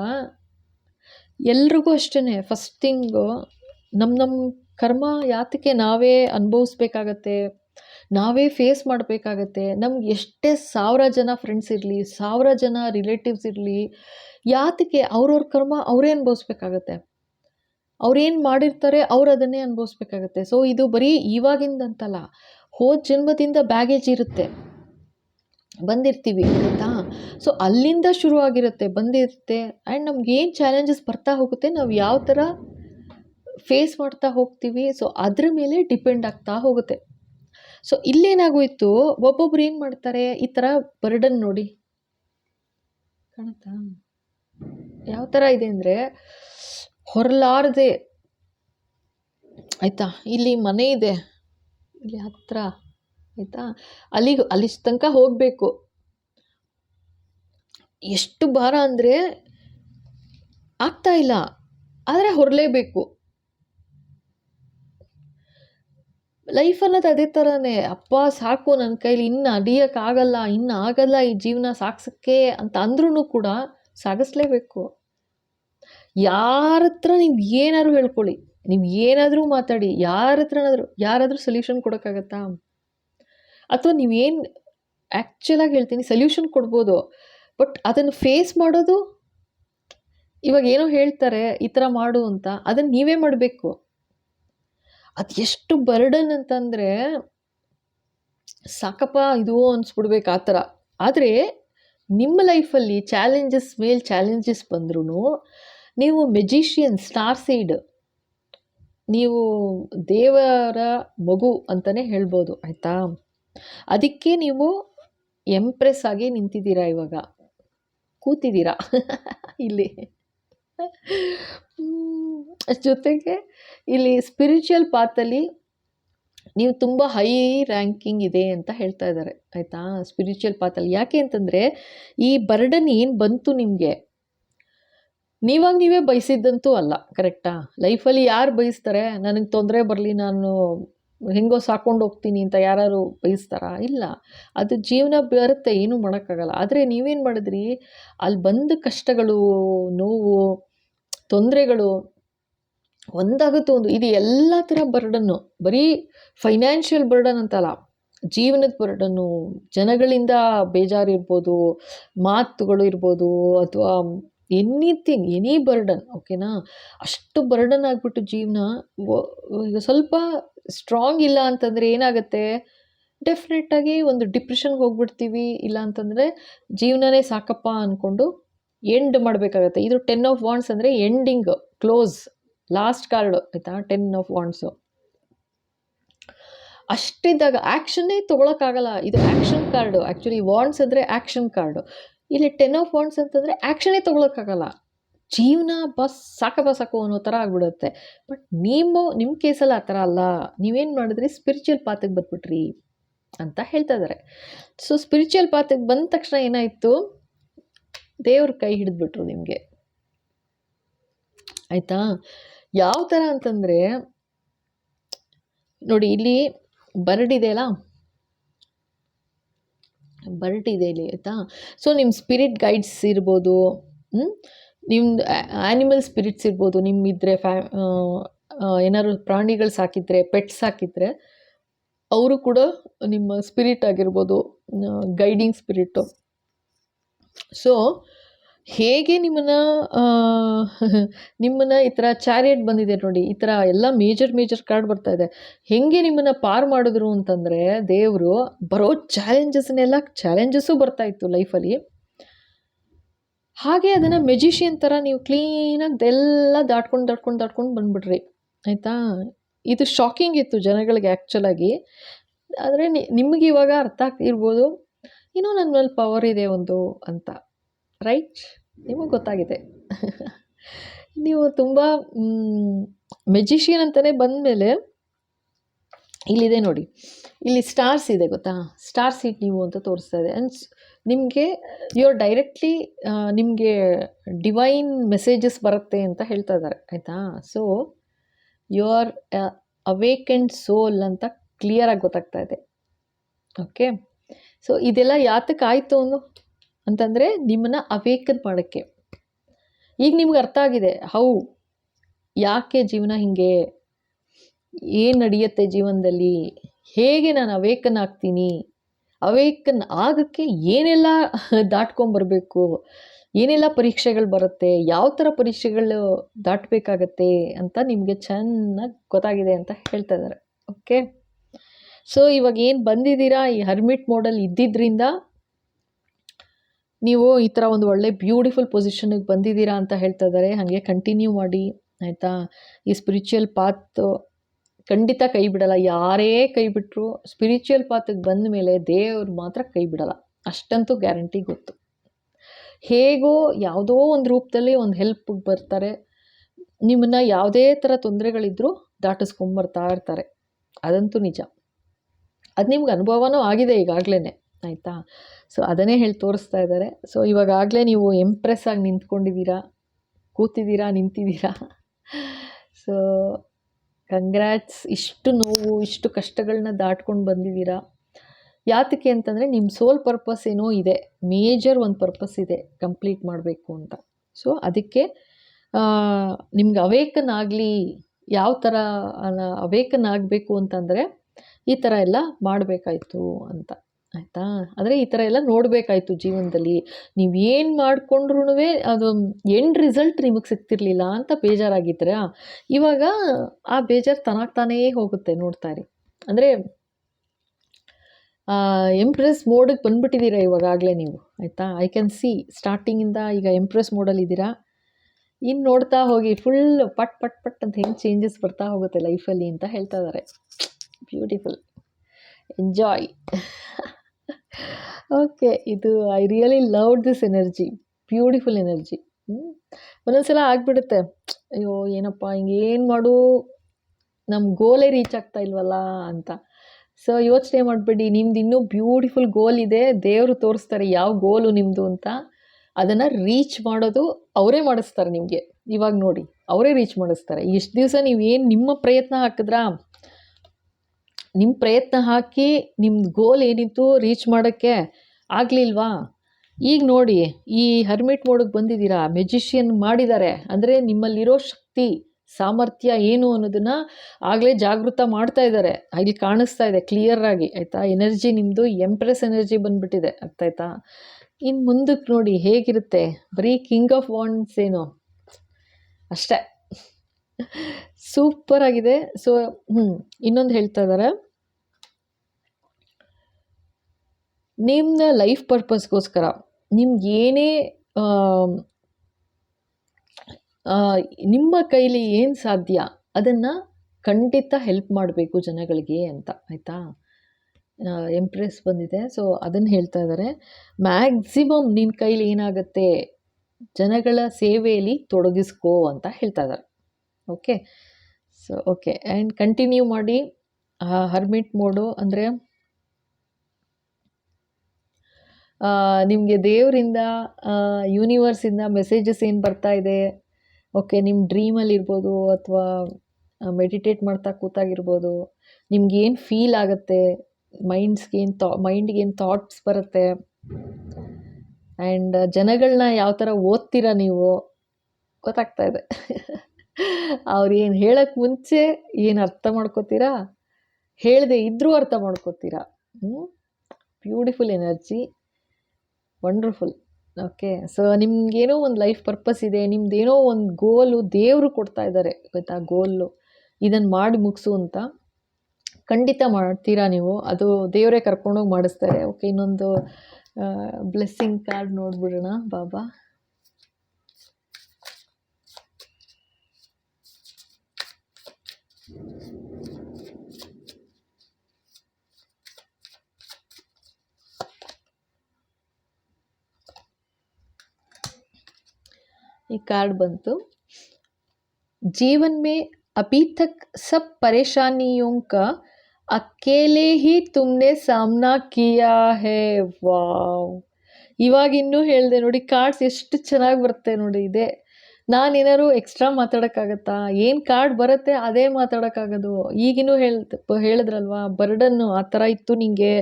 Speaker 1: ಎಲ್ರಿಗೂ ಅಷ್ಟೇ ಫಸ್ಟ್ ಥಿಂಗು ನಮ್ಮ ನಮ್ಮ ಕರ್ಮ ಯಾತಕ್ಕೆ ನಾವೇ ಅನುಭವಿಸ್ಬೇಕಾಗತ್ತೆ? ನಾವೇ ಫೇಸ್ ಮಾಡಬೇಕಾಗತ್ತೆ. ನಮ್ಗೆ ಎಷ್ಟೇ ಸಾವಿರ ಜನ ಫ್ರೆಂಡ್ಸ್ ಇರಲಿ, ಸಾವಿರ ಜನ ರಿಲೇಟಿವ್ಸ್ ಇರಲಿ, ಯಾತಕ್ಕೆ ಅವ್ರವ್ರ ಕರ್ಮ ಅವರೇ ಅನುಭವಿಸ್ಬೇಕಾಗತ್ತೆ. ಅವ್ರೇನು ಮಾಡಿರ್ತಾರೆ ಅವ್ರು ಅದನ್ನೇ ಅನುಭವಿಸ್ಬೇಕಾಗತ್ತೆ. ಸೊ ಇದು ಬರೀ ಇವಾಗಿಂದಂತಲ್ಲ, ಹೋದ ಜನ್ಮದಿಂದ ಬ್ಯಾಗೇಜ್ ಇರುತ್ತೆ. ಬಂದಿರ್ತೀವಿ ಆಯಿತಾ ಸೊ ಅಲ್ಲಿಂದ ಶುರು ಆಗಿರುತ್ತೆ, ಬಂದಿರುತ್ತೆ. ಆ್ಯಂಡ್ ನಮ್ಗೆ ಏನು ಚಾಲೆಂಜಸ್ ಬರ್ತಾ ಹೋಗುತ್ತೆ, ನಾವು ಯಾವ ಥರ ಫೇಸ್ ಮಾಡ್ತಾ ಹೋಗ್ತೀವಿ ಸೊ ಅದ್ರ ಮೇಲೆ ಡಿಪೆಂಡ್ ಆಗ್ತಾ ಹೋಗುತ್ತೆ. ಸೊ ಇಲ್ಲೇನಾಗೋಯ್ತು? ಒಬ್ಬೊಬ್ರು ಏನು ಮಾಡ್ತಾರೆ? ಈ ಥರ ಬರ್ಡನ್ ನೋಡಿ. ಕಾಣುತ್ತಾ? ಯಾವ ಥರ ಇದೆ ಅಂದರೆ, ಹೊರಲಾರದೆ, ಆಯಿತಾ? ಇಲ್ಲಿ ಮನೆ ಇದೆ. ಇಲ್ಲಿ ಹತ್ರ, ಆಯಿತಾ? ಅಲ್ಲಿಗೆ ಅಲ್ಲಿ ತನಕ ಹೋಗಬೇಕು. ಎಷ್ಟು ಭಾರ ಅಂದರೆ ಆಗ್ತಾ ಇಲ್ಲ. ಆದರೆ ಹೊರಲೇಬೇಕು. ಲೈಫ್ ಅನ್ನೋದು ಅದೇ ಥರನೇ ಅಪ್ಪ, ಸಾಕು ನನ್ನ ಕೈಲಿ, ಇನ್ನು ಅಡಿಯೋಕ್ಕಾಗಲ್ಲ ಇನ್ನು ಆಗಲ್ಲ ಈ ಜೀವನ ಸಾಗ್ಸೋಕ್ಕೆ ಅಂತ ಅಂದ್ರೂ ಕೂಡ ಸಾಗಿಸ್ಲೇಬೇಕು. ಯಾರ ಹತ್ರ ನೀವು ಏನಾದ್ರು ಹೇಳ್ಕೊಳ್ಳಿ, ನೀವು ಏನಾದರೂ ಮಾತಾಡಿ ಯಾರ ಹತ್ರನಾದರೂ ಯಾರಾದರೂ ಸೊಲ್ಯೂಷನ್ ಕೊಡೋಕ್ಕಾಗತ್ತಾ? ಅಥವಾ ನೀವೇನು ಆ್ಯಕ್ಚುಲಾಗಿ ಹೇಳ್ತೀನಿ ಸೊಲ್ಯೂಷನ್ ಕೊಡ್ಬೋದು ಬಟ್ ಅದನ್ನು ಫೇಸ್ ಮಾಡೋದು, ಇವಾಗ ಏನೋ ಹೇಳ್ತಾರೆ, ಈ ಥರ ಮಾಡು ಅಂತ, ಅದನ್ನು ನೀವೇ ಮಾಡಬೇಕು. ಅದು ಎಷ್ಟು ಬರ್ಡನ್ ಅಂತಂದರೆ, ಸಾಕಪ್ಪ ಇದು ಅನ್ಸ್ಬಿಡ್ಬೇಕು ಆ ಥರ. ಆದರೆ, ನಿಮ್ಮ ಲೈಫಲ್ಲಿ ಚಾಲೆಂಜಸ್ ಮೇಲೆ ಚಾಲೆಂಜಸ್ ಬಂದ್ರೂ ನೀವು ಮೆಜಿಷಿಯನ್ ಸ್ಟಾರ್ ಸೀಡ್ ನೀವು ದೇವರ ಮಗು ಅಂತಲೇ ಹೇಳ್ಬೋದು, ಆಯಿತಾ? ಅದಕ್ಕೆ ನೀವು ಎಂಪ್ರೆಸ್ ಆಗಿ ನಿಂತಿದ್ದೀರಾ ಇವಾಗ? ಕೂತಿದ್ದೀರಾ? ಇಲ್ಲಿ. ಜೊತೆಗೆ ಇಲ್ಲಿ ಸ್ಪಿರಿಚುವಲ್ ಪಾತಲ್ಲಿ ನೀವು ತುಂಬ ಹೈ ರ್ಯಾಂಕಿಂಗ್ ಇದೆ ಅಂತ ಹೇಳ್ತಾ ಇದ್ದಾರೆ, ಆಯಿತಾ? ಸ್ಪಿರಿಚುವಲ್ ಪಾತಲ್ಲಿ ಯಾಕೆ ಅಂತಂದರೆ, ಈ ಬರ್ಡನ್ ಏನು ಬಂತು ನಿಮಗೆ? ನೀವಾಗ ನೀವೇ ಬಯಸಿದ್ದಂತೂ ಅಲ್ಲ ಕರೆಕ್ಟಾ ಲೈಫಲ್ಲಿ ಯಾರು ಬಯಸ್ತಾರೆ? ನನಗೆ ತೊಂದರೆ ಬರಲಿ, ನಾನು ಹೆಂಗೋ ಸಾಕೊಂಡು ಹೋಗ್ತೀನಿ ಅಂತ ಯಾರು ಬಯಸ್ತಾರಾ? ಇಲ್ಲ. ಅದು ಜೀವನ ಬರುತ್ತೆ, ಏನೂ ಮಾಡೋಕ್ಕಾಗಲ್ಲ. ಆದರೆ ನೀವೇನು ಮಾಡಿದ್ರಿ? ಅಲ್ಲಿ ಬಂದ ಕಷ್ಟಗಳು, ನೋವು, ತೊಂದರೆಗಳು ಒಂದಾಗುತ್ತೆ ಒಂದು. ಇದು ಎಲ್ಲ ಥರ ಬರ್ಡನ್ನು ಬರೀ ಫೈನಾನ್ಷಿಯಲ್ ಬರ್ಡನ್ ಅಂತಲ್ಲ. ಜೀವನದ ಬರ್ಡನ್ನು ಜನಗಳಿಂದ ಬೇಜಾರು ಇರ್ಬೋದು, ಮಾತುಗಳು ಇರ್ಬೋದು, ಅಥವಾ ಎನಿಥಿಂಗ್ ಎನಿ ಬರ್ಡನ್ ಓಕೆನಾ ಅಷ್ಟು ಬರ್ಡನ್ ಆಗಿಬಿಟ್ಟು ಜೀವನ ಈಗ ಸ್ವಲ್ಪ ಸ್ಟ್ರಾಂಗ್ ಇಲ್ಲ ಅಂತಂದರೆ ಏನಾಗುತ್ತೆ? ಡೆಫಿನೆಟ್ಟಾಗಿ ಒಂದು ಡಿಪ್ರೆಷನ್ಗೆ ಹೋಗ್ಬಿಡ್ತೀವಿ. ಇಲ್ಲ ಅಂತಂದರೆ ಜೀವನನೇ ಸಾಕಪ್ಪ ಅಂದ್ಕೊಂಡು ಎಂಡ್ ಮಾಡಬೇಕಾಗತ್ತೆ. ಇದು ಟೆನ್ ಆಫ್ ವಾಂಡ್ಸ್ ಅಂದರೆ ಎಂಡಿಂಗ್ ಕ್ಲೋಸ್ ಲಾಸ್ಟ್ ಕಾರ್ಡು ಆಯಿತಾ? ಟೆನ್ ಆಫ್ ವಾಂಡ್ಸು ಅಷ್ಟಿದ್ದಾಗ ಆ್ಯಕ್ಷನ್ನೇ ತೊಗೊಳಕ್ಕಾಗಲ್ಲ. ಇದು ಆ್ಯಕ್ಷನ್ ಕಾರ್ಡು ಆ್ಯಕ್ಚುಲಿ ವಾಂಡ್ಸ್ ಅಂದರೆ ಆ್ಯಕ್ಷನ್ ಕಾರ್ಡು ಇಲ್ಲಿ ಟೆನ್ ಆಫ್ ವಾಂಡ್ಸ್ ಅಂತಂದರೆ ಆ್ಯಕ್ಷನ್ನೇ ತೊಗೊಳಕ್ಕಾಗಲ್ಲ. ಜೀವನ ಬಸ್ ಸಾಕ ಸಾಕು ಅನ್ನೋ ಥರ ಆಗ್ಬಿಡುತ್ತೆ. ಬಟ್ ನೀವು ನಿಮ್ಮ ಕೇಸಲ್ಲಿ ಆ ಥರ ಅಲ್ಲ. ನೀವೇನು ಮಾಡಿದ್ರಿ? ಸ್ಪಿರಿಚುವಲ್ ಪಾತಿಗೆ ಬಂದ್ಬಿಟ್ರಿ ಅಂತ ಹೇಳ್ತಾ ಇದ್ದಾರೆ ಸೊ ಸ್ಪಿರಿಚುವಲ್ ಪಾತಿಗೆ ಬಂದ ತಕ್ಷಣ ಏನಾಯಿತು? ದೇವ್ರ ಕೈ ಹಿಡಿದ್ಬಿಟ್ರು ನಿಮಗೆ. ಆಯಿತಾ? ಯಾವ ಥರ ಅಂತಂದರೆ, ನೋಡಿ ಇಲ್ಲಿ ಬರ್ಡ್ ಇದೆಯಲ್ಲ ಬರ್ಡ್ ಇದೆ ಇಲ್ಲಿ, ಆಯಿತಾ? ಸೊ ನಿಮ್ಮ ಸ್ಪಿರಿಟ್ ಗೈಡ್ಸ್ ಇರ್ಬೋದು ನಿಮ್ದು ಆ್ಯನಿಮಲ್ ಸ್ಪಿರಿಟ್ಸ್ ಇರ್ಬೋದು ನಿಮ್ಮಿದ್ರೆ ಫ್ಯಾ ಏನಾದ್ರು ಪ್ರಾಣಿಗಳು ಸಾಕಿದ್ರೆ ಪೆಟ್ಸ್ ಸಾಕಿದ್ರೆ, ಅವರು ಕೂಡ ನಿಮ್ಮ ಸ್ಪಿರಿಟ್ ಆಗಿರ್ಬೋದು ಗೈಡಿಂಗ್ ಸ್ಪಿರಿಟ್ಟು ಸೊ ಹೇಗೆ ನಿಮ್ಮನ್ನ ನಿಮ್ಮನ್ನು ಈ ಥರ ಚಾರಿಯಟ್ ಬಂದಿದೆ ನೋಡಿ, ಈ ಥರ ಎಲ್ಲ ಮೇಜರ್ ಮೇಜರ್ ಕಾರ್ಡ್ ಬರ್ತಾ ಇದೆ. ಹೇಗೆ ನಿಮ್ಮನ್ನು ಪಾರು ಮಾಡಿದ್ರು ಅಂತಂದರೆ, ದೇವರು ಬರೋ ಚಾಲೆಂಜಸ್ನೆಲ್ಲ, ಚಾಲೆಂಜಸ್ಸು ಬರ್ತಾ ಇತ್ತು ಲೈಫಲ್ಲಿ. ಹಾಗೆ ಅದನ್ನು ಮೆಜಿಷಿಯನ್ ಥರ ನೀವು ಕ್ಲೀನಾಗಿ ಎಲ್ಲ ದಾಟ್ಕೊಂಡು ದಾಟ್ಕೊಂಡು ದಾಟ್ಕೊಂಡು ಬಂದ್ಬಿಡ್ರಿ. ಆಯಿತಾ? ಇದು ಶಾಕಿಂಗ್ ಇತ್ತು ಜನಗಳಿಗೆ ಆ್ಯಕ್ಚುಲಾಗಿ. ಆದರೆ ನಿಮಗೆ ಇವಾಗ ಅರ್ಥ ಆಗ್ತಿರ್ಬೋದು. ಏನೋ ನನ್ನ ಮೇಲೆ ಪವರ್ ಇದೆ ಒಂದು ಅಂತ. ರೈಟ್ ನಿಮಗೆ ಗೊತ್ತಾಗಿದೆ. ನೀವು ತುಂಬ ಮೆಜಿಷಿಯನ್ ಅಂತಲೇ ಬಂದಮೇಲೆ ಇಲ್ಲಿದೆ ನೋಡಿ. ಇಲ್ಲಿ ಸ್ಟಾರ್ಸ್ ಇದೆ ಗೊತ್ತಾ? ಸ್ಟಾರ್ ಸೀಟ್ ನೀವು ಅಂತ ತೋರಿಸ್ತಾ ಇದೆ. ಆ್ಯಂಡ್ ನಿಮಗೆ ಯು ಆರ್ ಡೈರೆಕ್ಟ್ಲಿ ನಿಮಗೆ ಡಿವೈನ್ ಮೆಸೇಜಸ್ ಬರುತ್ತೆ ಅಂತ ಹೇಳ್ತಾ ಇದ್ದಾರೆ. ಆಯಿತಾ? So you are awakened soul ಅಂತ ಕ್ಲಿಯರಾಗಿ ಗೊತ್ತಾಗ್ತಾ ಇದೆ. ಓಕೆ ಸೊ ಇದೆಲ್ಲ ಯಾತಕ್ಕೆ ಆಯಿತು ಅನ್ನೋ ಅಂತಂದರೆ ನಿಮ್ಮನ್ನು ಅವೇಕನ್ ಮಾಡೋಕ್ಕೆ. ಈಗ ನಿಮ್ಗೆ ಅರ್ಥ ಆಗಿದೆ, ಹೌ, ಯಾಕೆ ಜೀವನ ಹೀಗೆ, ಏನು ನಡೆಯುತ್ತೆ ಜೀವನದಲ್ಲಿ, ಹೇಗೆ ನಾನು ಅವೇಕನ್ ಆಗ್ತೀನಿ, ಅವೇಕನ್ ಆಗೋಕ್ಕೆ ಏನೆಲ್ಲ ದಾಟ್ಕೊಂಬರ್ಬೇಕು ಏನೆಲ್ಲ ಪರೀಕ್ಷೆಗಳು ಬರುತ್ತೆ, ಯಾವ ಥರ ಪರೀಕ್ಷೆಗಳು ದಾಟಬೇಕಾಗತ್ತೆ ಅಂತ ನಿಮಗೆ ಚೆನ್ನಾಗಿ ಗೊತ್ತಾಗಿದೆ ಅಂತ ಹೇಳ್ತಾ ಇದ್ದಾರೆ. ಓಕೆ ಸೊ ಇವಾಗ ಏನು ಬಂದಿದ್ದೀರಾ? ಈ ಹರ್ಮಿಟ್ ಮೋಡಲ್ ಇದ್ದಿದ್ದರಿಂದ ನೀವು ಈ ಥರ ಒಂದು ಒಳ್ಳೆ ಬ್ಯೂಟಿಫುಲ್ ಪೊಸಿಷನ್ಗೆ ಬಂದಿದ್ದೀರಾ ಅಂತ ಹೇಳ್ತಾ ಇದ್ದಾರೆ. ಹಾಗೆ ಕಂಟಿನ್ಯೂ ಮಾಡಿ, ಆಯಿತಾ? ಈ ಸ್ಪಿರಿಚುವಲ್ ಪಾತ್ ಖಂಡಿತ ಕೈ ಬಿಡಲ್ಲ. ಯಾರೇ ಕೈ ಬಿಟ್ಟರು ಸ್ಪಿರಿಚುವಲ್ ಪಾತಿಗೆ ಬಂದ ಮೇಲೆ ದೇವ್ರು ಮಾತ್ರ ಕೈ ಬಿಡಲ್ಲ. ಅಷ್ಟಂತೂ ಗ್ಯಾರಂಟಿ ಗೊತ್ತು. ಹೇಗೋ ಯಾವುದೋ ಒಂದು ರೂಪದಲ್ಲಿ ಒಂದು ಹೆಲ್ಪ್ ಬರ್ತಾರೆ. ನಿಮ್ಮನ್ನು ಯಾವುದೇ ಥರ ತೊಂದರೆಗಳಿದ್ರೂ ದಾಟಿಸ್ಕೊಂಬರ್ತಾ ಇರ್ತಾರೆ. ಅದಂತೂ ನಿಜ. ಅದು ನಿಮ್ಗೆ ಅನುಭವನೂ ಆಗಿದೆ ಈಗಾಗಲೇ ಆಯಿತಾ? ಸೊ ಅದನ್ನೇ ಹೇಳಿ ತೋರಿಸ್ತಾ ಇದ್ದಾರೆ. ಸೊ ಇವಾಗಲೇ ನೀವು ಎಂಪ್ರೆಸ್ ಆಗಿ ನಿಂತ್ಕೊಂಡಿದ್ದೀರಾ? ಕೂತಿದ್ದೀರಾ? ನಿಂತಿದ್ದೀರಾ? ಸೊ ಕಂಗ್ರ್ಯಾಟ್ಸ್ ಇಷ್ಟು ನೋವು, ಇಷ್ಟು ಕಷ್ಟಗಳನ್ನ ದಾಟ್ಕೊಂಡು ಬಂದಿದ್ದೀರಾ? ಯಾತಕ್ಕೆ ಅಂತಂದರೆ ನಿಮ್ಮ ಸೋಲ್ ಪರ್ಪಸ್ ಏನೋ ಇದೆ. ಮೇಜರ್ ಒಂದು ಪರ್ಪಸ್ ಇದೆ. ಕಂಪ್ಲೀಟ್ ಮಾಡಬೇಕು ಅಂತ. ಸೊ ಅದಕ್ಕೆ ನಿಮ್ಗೆ ಅವೇಕನ್ ಆಗಲಿ ಯಾವ ಥರ ಅವೇಕನ್ ಆಗಬೇಕು ಅಂತಂದರೆ, ಈ ಥರ ಎಲ್ಲ ಮಾಡಬೇಕಾಯ್ತು ಅಂತ. ಆಯಿತಾ? ಆದರೆ ಈ ಥರ ಎಲ್ಲ ನೋಡಬೇಕಾಯ್ತು ಜೀವನದಲ್ಲಿ. ನೀವು ಏನು ಮಾಡಿಕೊಂಡ್ರೂ ಅದು ಎಂಡ್ ರಿಸಲ್ಟ್ ನಿಮಗೆ ಸಿಗ್ತಿರ್ಲಿಲ್ಲ ಅಂತ ಬೇಜಾರಾಗಿದ್ದರೆ ಇವಾಗ ಆ ಬೇಜಾರು ತನಕ ತಾನೇ ಹೋಗುತ್ತೆ ನೋಡ್ತಾ ಇರಿ. ಅಂದರೆ ಎಂಪ್ರೆಸ್ ಮೋಡಿಗೆ ಬಂದುಬಿಟ್ಟಿದ್ದೀರಾ ಇವಾಗಾಗಲೇ ನೀವು, ಆಯಿತಾ? ಐ ಕ್ಯಾನ್ ಸಿ ಸ್ಟಾರ್ಟಿಂಗಿಂದ ಈಗ ಎಂಪ್ರೆಸ್ ಮೋಡಲ್ಲಿ ಇದ್ದೀರಾ ಇನ್ನು ನೋಡ್ತಾ ಹೋಗಿ ಫುಲ್ ಪಟ್ ಪಟ್ ಪಟ್ ಅಂತ ಹೆಂಗೆ ಚೇಂಜಸ್ ಬರ್ತಾ ಹೋಗುತ್ತೆ ಲೈಫಲ್ಲಿ ಅಂತ ಹೇಳ್ತಾ ಇದ್ದಾರೆ ಬ್ಯೂಟಿಫುಲ್ ಎಂಜಾಯ್ ಓಕೆ ಇದು I really love this energy beautiful energy ಒಂದೊಂದ್ಸಲ ಆಗಿಬಿಡುತ್ತೆ. ಅಯ್ಯೋ, ಏನಪ್ಪ ಏನು ಮಾಡು? ನಮ್ಮ ಗೋಲೇ ರೀಚ್ ಆಗ್ತಾ ಇಲ್ವಲ್ಲ ಅಂತ. ಸೊ ಯೋಚನೆ ಮಾಡಬೇಡಿ. ನಿಮ್ದು ಇನ್ನೂ ಬ್ಯೂಟಿಫುಲ್ ಗೋಲ್ ಇದೆ. ದೇವರು ತೋರಿಸ್ತಾರೆ ಯಾವ ಗೋಲು ನಿಮ್ಮದು ಅಂತ. ಅದನ್ನು ರೀಚ್ ಮಾಡೋದು ಅವರೇ ಮಾಡಿಸ್ತಾರೆ ನಿಮಗೆ. ಇವಾಗ ನೋಡಿ, ಅವರೇ ರೀಚ್ ಮಾಡಿಸ್ತಾರೆ. ಇಷ್ಟು ದಿವಸ ನೀವು ಏನು ನಿಮ್ಮ ಪ್ರಯತ್ನ ಹಾಕಿದ್ರಾ? ನಿಮ್ಮ ಪ್ರಯತ್ನ ಹಾಕಿ ನಿಮ್ದು ಗೋಲ್ ಏನಿತ್ತು ರೀಚ್ ಮಾಡೋಕ್ಕೆ ಆಗಲಿಲ್ವಾ? ಈಗ ನೋಡಿ, ಈ ಹರ್ಮಿಟ್ ಮೋಡಕ್ಕೆ ಬಂದಿದ್ದೀರಾ? ಮೆಜಿಷಿಯನ್ ಮಾಡಿದ್ದಾರೆ ಅಂದರೆ ನಿಮ್ಮಲ್ಲಿರೋ ಶಕ್ತಿ, ಸಾಮರ್ಥ್ಯ ಏನು ಅನ್ನೋದನ್ನು ಆಗಲೇ ಜಾಗೃತ ಮಾಡ್ತಾ ಇದ್ದಾರೆ ಇಲ್ಲಿ ಕಾಣಿಸ್ತಾ ಇದೆ ಕ್ಲಿಯರಾಗಿ ಆಯಿತಾ? ಎನರ್ಜಿ ನಿಮ್ಮದು ಎಂಪ್ರೆಸ್ ಎನರ್ಜಿ ಬಂದುಬಿಟ್ಟಿದೆ. ಅರ್ಥಾಯ್ತಾ ಇನ್ನು ಮುಂದಕ್ಕೆ ನೋಡಿ ಹೇಗಿರುತ್ತೆ? ಬರೀ ಕಿಂಗ್ ಆಫ್ ವಾಂಡ್ಸ್ ಏನು. ಅಷ್ಟೇ. ಸೂಪರ್ ಆಗಿದೆ. ಸೊ ಹ್ಞೂ ಇನ್ನೊಂದು ಹೇಳ್ತಾ ಇದ್ದಾರೆ ನಿಮ್ಮ ಲೈಫ್ ಪರ್ಪಸ್ಗೋಸ್ಕರ ನಿಮ್ಗೆ ಏನೇ ನಿಮ್ಮ ಕೈಲಿ ಏನು ಸಾಧ್ಯ ಅದನ್ನು ಖಂಡಿತ ಹೆಲ್ಪ್ ಮಾಡಬೇಕು ಜನಗಳಿಗೆ ಅಂತ, ಆಯಿತಾ? ಎಂಪ್ರೆಸ್ ಬಂದಿದೆ. ಸೊ ಅದನ್ನು ಹೇಳ್ತಾ ಇದ್ದಾರೆ ಮ್ಯಾಕ್ಸಿಮಮ್ ನಿನ್ನ ಕೈಲಿ ಏನಾಗುತ್ತೆ? ಜನಗಳ ಸೇವೆಯಲ್ಲಿ ತೊಡಗಿಸ್ಕೋ ಅಂತ ಹೇಳ್ತಾ ಇದ್ದಾರೆ okay so okay and continue ಮಾಡಿ ಹರ್ಮಿಟ್ ಮೋಡು ಅಂದರೆ ನಿಮಗೆ ದೇವರಿಂದ ಯೂನಿವರ್ಸಿಂದ ಮೆಸೇಜಸ್ ಏನು ಬರ್ತಾ ಇದೆ? ಓಕೆ ನಿಮ್ಮ ಡ್ರೀಮಲ್ಲಿ ಇರ್ಬೋದು ಅಥವಾ ಮೆಡಿಟೇಟ್ ಮಾಡ್ತಾ ಕೂತಾಗಿರ್ಬೋದು. ನಿಮ್ಗೇನು ಫೀಲ್ ಆಗುತ್ತೆ? ಮೈಂಡ್ಸ್ಗೆ ಏನು ಥಾ ಮೈಂಡ್ಗೆ ಏನು ಥಾಟ್ಸ್ ಬರುತ್ತೆ? ಆ್ಯಂಡ್ ಜನಗಳನ್ನ ಯಾವ ಥರ ಓದ್ತೀರಾ ನೀವು? ಗೊತ್ತಾಗ್ತಾ ಇದೆ. ಅವ್ರು ಏನು ಹೇಳೋಕ್ಕೆ ಮುಂಚೆ ಏನು ಅರ್ಥ ಮಾಡ್ಕೋತೀರಾ? ಹೇಳದೆ ಇದ್ದರೂ ಅರ್ಥ ಮಾಡ್ಕೋತೀರಾ? Beautiful energy wonderful okay so ನಿಮ್ಗೇನೋ ಒಂದು ಲೈಫ್ ಪರ್ಪಸ್ ಇದೆ, ನಿಮ್ದೇನೋ ಒಂದು ಗೋಲು ದೇವರು ಕೊಡ್ತಾ ಇದ್ದಾರೆ ಗೊತ್ತಾ? ಗೋಲು ಇದನ್ನು ಮಾಡಿ ಮುಗಿಸು ಅಂತ ಖಂಡಿತ ಮಾಡ್ತೀರಾ ನೀವು? ಅದು ದೇವರೇ ಕರ್ಕೊಂಡೋಗಿ ಮಾಡಿಸ್ತಾರೆ. ಓಕೆ ಇನ್ನೊಂದು ಬ್ಲೆಸ್ಸಿಂಗ್ ಕಾರ್ಡ್ ನೋಡ್ಬಿಡೋಣ, ಬಾಬಾ. ಈ ಕಾರ್ಡ್ ಬಂತು. ಜೀವನ್ ಮೇ ಅಭಿ ತಕ್ ಸಬ್ ಪರೇಶಾನಿಯೋ ಅಕ್ಕೇಲೆ ಹಿ ತುಮ್ನೆ ಸಾಮ್ನಾ ಕಿಯಾ ಹೇ, ವಾವ್. ಇವಾಗ ಇನ್ನೂ ಹೇಳಿದೆ ನೋಡಿ, ಕಾರ್ಡ್ಸ್ ಎಷ್ಟು ಚೆನ್ನಾಗಿ ಬರುತ್ತೆ ನೋಡಿ ಇದೆ. ನಾನೇನಾದ್ರು ಎಕ್ಸ್ಟ್ರಾ ಮಾತಾಡೋಕ್ಕಾಗತ್ತಾ? ಏನು ಕಾರ್ಡ್ ಬರುತ್ತೆ ಅದೇ ಮಾತಾಡೋಕ್ಕಾಗೋದು. ಈಗಿನೂ ಹೇಳ್ತ ಹೇಳಿದ್ರಲ್ವಾ, ಬರ್ಡನ್ನು ಆ ಥರ ಇತ್ತು ನಿನಗೆ